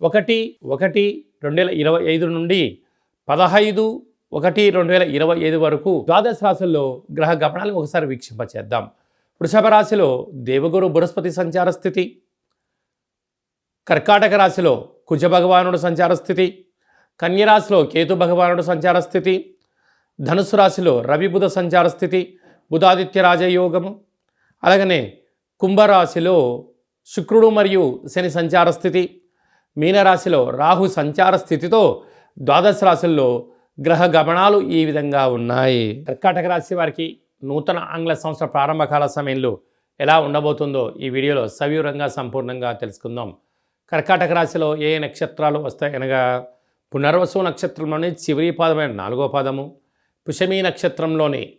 ఒకటి ఒకటి రెండు వేల ఇరవై ఐదు నుండి పదహైదు ఒకటి రెండు వేల ఇరవై ఐదు వరకు ద్వాదశ రాశుల్లో గ్రహ గమనాలు ఒకసారి వీక్షింపచేద్దాం. వృషభ రాశిలో దేవగురు బృహస్పతి సంచార స్థితి కర్కాటక రాశిలో కుజ భగవానుడు సంచార స్థితి కన్యరాశిలో కేతు భగవానుడు సంచార స్థితి ధనుసు రాశిలో రవి బుధ సంచార స్థితి బుధాదిత్య రాజయోగము అలాగనే కుంభరాశిలో శుక్రుడు మరియు శని సంచార స్థితి మీనరాశిలో రాహు సంచార స్థితితో ద్వాదశ రాశుల్లో గ్రహ గమనాలు ఈ విధంగా ఉన్నాయి. కర్కాటక రాశి వారికి నూతన ఆంగ్ల సంవత్సర ప్రారంభకాల సమయంలో ఎలా ఉండబోతుందో ఈ వీడియోలో సవివరంగా సంపూర్ణంగా తెలుసుకుందాం. కర్కాటక రాశిలో ఏ నక్షత్రాలు వస్తాయి అనగా పునర్వసు నక్షత్రంలోని చివరి పాదమైన నాలుగో పాదము పుషమీ నక్షత్రంలోని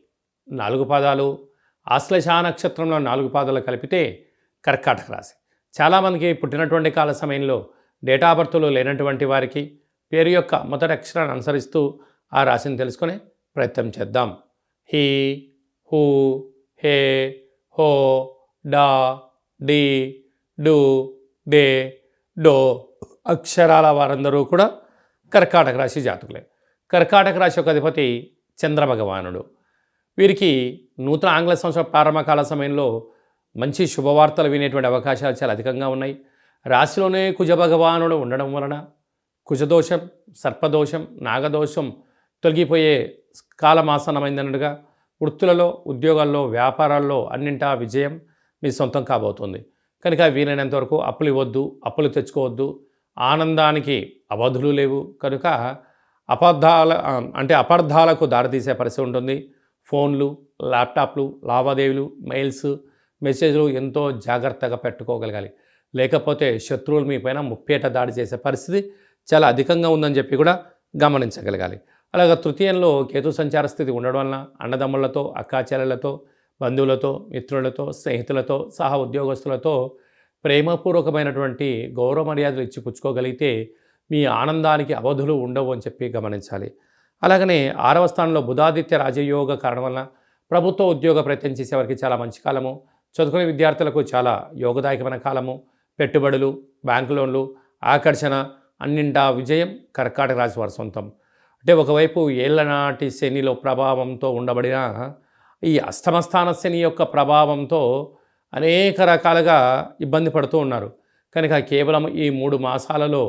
నాలుగు పాదాలు ఆశ్లేష నక్షత్రంలో నాలుగు పాదాలు కలిపితే కర్కాటక రాశి. చాలామందికి పుట్టినటువంటి కాల సమయంలో డేటా బర్త్లు లేనటువంటి వారికి పేరు యొక్క మొదటి అక్షరాన్ని అనుసరిస్తూ ఆ రాశిని తెలుసుకునే ప్రయత్నం చేద్దాం. హీ హూ హే హో డా డి డు డే డో అక్షరాల వారందరూ కూడా కర్కాటక రాశి జాతకులే. కర్కాటక రాశి యొక్క అధిపతి చంద్రభగవానుడు వీరికి నూతన ఆంగ్ల సంవత్సర ప్రారంభకాల సమయంలో మంచి శుభవార్తలు వినేటువంటి అవకాశాలు చాలా అధికంగా ఉన్నాయి. రాశిలోనే కుజ భగవానుడు ఉండడం వలన కుజదోషం సర్పదోషం నాగదోషం తొలగిపోయే కాలమాసనమైందన్నట్టుగా వృత్తులలో ఉద్యోగాల్లో వ్యాపారాల్లో అన్నింటా విజయం మీ సొంతం కాబోతుంది. కనుక వీలైనంత వరకు అప్పులు ఇవ్వద్దు అప్పులు తెచ్చుకోవద్దు. ఆనందానికి అవధులు లేవు. కనుక అబద్ధాల అంటే అపార్థాలకు దారితీసే పరిస్థితి ఉంటుంది. ఫోన్లు ల్యాప్టాప్లు లావాదేవీలు మెయిల్స్ మెసేజ్లు ఎంతో జాగ్రత్తగా పెట్టుకోగలగాలి. లేకపోతే శత్రువులు మీ పైన ముప్పేట దాడి చేసే పరిస్థితి చాలా అధికంగా ఉందని చెప్పి కూడా గమనించగలగాలి. అలాగే తృతీయంలో కేతు సంచార స్థితి ఉండడం వలన అన్నదమ్ములతో అక్కాచెల్లెలతో బంధువులతో మిత్రులతో స్నేహితులతో సహా ఉద్యోగస్తులతో ప్రేమపూర్వకమైనటువంటి గౌరవ మర్యాదలు ఇచ్చి పుచ్చుకోగలిగితే మీ ఆనందానికి అవధులు ఉండవు అని చెప్పి గమనించాలి. అలాగనే ఆరవ స్థానంలో బుధాదిత్య రాజయోగ కారణం వలన ప్రభుత్వ ఉద్యోగ ప్రయత్నం చేసేవారికి చాలా మంచి కాలము. చదువుకునే విద్యార్థులకు చాలా యోగదాయకమైన కాలము. పెట్టుబడులు బ్యాంకు లోన్లు ఆకర్షణ అన్నింటా విజయం కర్కాటక రాశి వారి సొంతం. అంటే ఒకవైపు ఏళ్ళనాటి శనిలో ప్రభావంతో ఉండబడిన ఈ అష్టమస్థాన శని యొక్క ప్రభావంతో అనేక రకాలుగా ఇబ్బంది పడుతూ ఉన్నారు. కనుక కేవలం ఈ మూడు మాసాలలో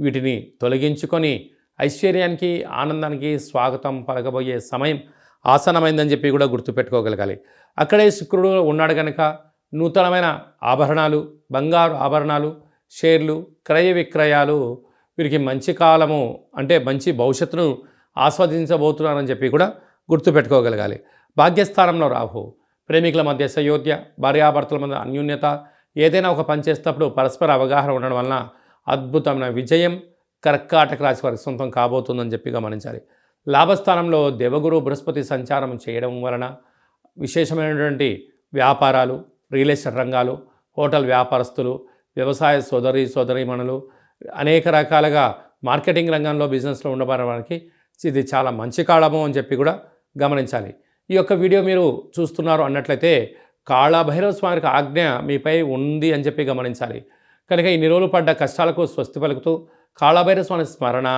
వీటిని తొలగించుకొని ఐశ్వర్యానికి ఆనందానికి స్వాగతం పలకబోయే సమయం ఆసనమైందని చెప్పి కూడా గుర్తుపెట్టుకోగలగాలి. అక్కడే శుక్రుడు ఉన్నాడు కనుక నూతనమైన ఆభరణాలు బంగారు ఆభరణాలు షేర్లు క్రయ విక్రయాలు వీరికి మంచి కాలము అంటే మంచి భవిష్యత్తును ఆస్వాదించబోతున్నారని చెప్పి కూడా గుర్తుపెట్టుకోగలగాలి. భాగ్యస్థానంలో రాహు ప్రేమికుల మధ్య సయోధ్య భార్యాభర్తల మధ్య అన్యూన్యత ఏదైనా ఒక పని చేసినప్పుడు పరస్పర అవగాహన ఉండడం వలన అద్భుతమైన విజయం కర్కాటక రాశి వారికి సొంతం కాబోతుందని చెప్పి గమనించాలి. లాభస్థానంలో దేవగురు బృహస్పతి సంచారం చేయడం వలన విశేషమైనటువంటి వ్యాపారాలు రియల్ ఎస్టేట్ రంగాలు హోటల్ వ్యాపారస్తులు వ్యవసాయ సోదరి సోదరీమణులు అనేక రకాలుగా మార్కెటింగ్ రంగంలో బిజినెస్లో ఉండబడిన వారికి ఇది చాలా మంచి కాలము అని చెప్పి కూడా గమనించాలి. ఈ యొక్క వీడియో మీరు చూస్తున్నారు అన్నట్లయితే కాళభైరవ స్వామికి ఆజ్ఞ మీపై ఉంది అని చెప్పి గమనించాలి. కనుక ఇన్ని రోజులు పడ్డ కష్టాలకు స్వస్తి పలుకుతూ కాళభైరవ స్వామి స్మరణ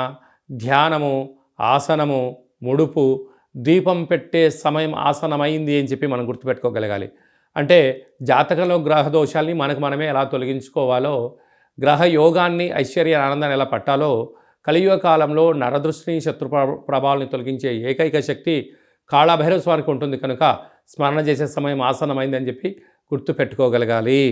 ధ్యానము ఆసనము ముడుపు దీపం పెట్టే సమయం ఆసనమైంది అని చెప్పి మనం గుర్తుపెట్టుకోగలగాలి. అంటే జాతకంలో గ్రహ దోషాల్ని మనకు మనమే ఎలా తొలగించుకోవాలో గ్రహ యోగాన్ని ఐశ్వర్య ఆనందాన్ని ఎలా పట్టాలో కలియుగ కాలంలో నరదృష్టిని శత్రు ప్రభావాలను తొలగించే ఏకైక శక్తి కాళభైరవ స్వామికి ఉంటుంది. కనుక స్మరణ చేసే సమయం ఆసనమైందని చెప్పి గుర్తుపెట్టుకోగలగాలి.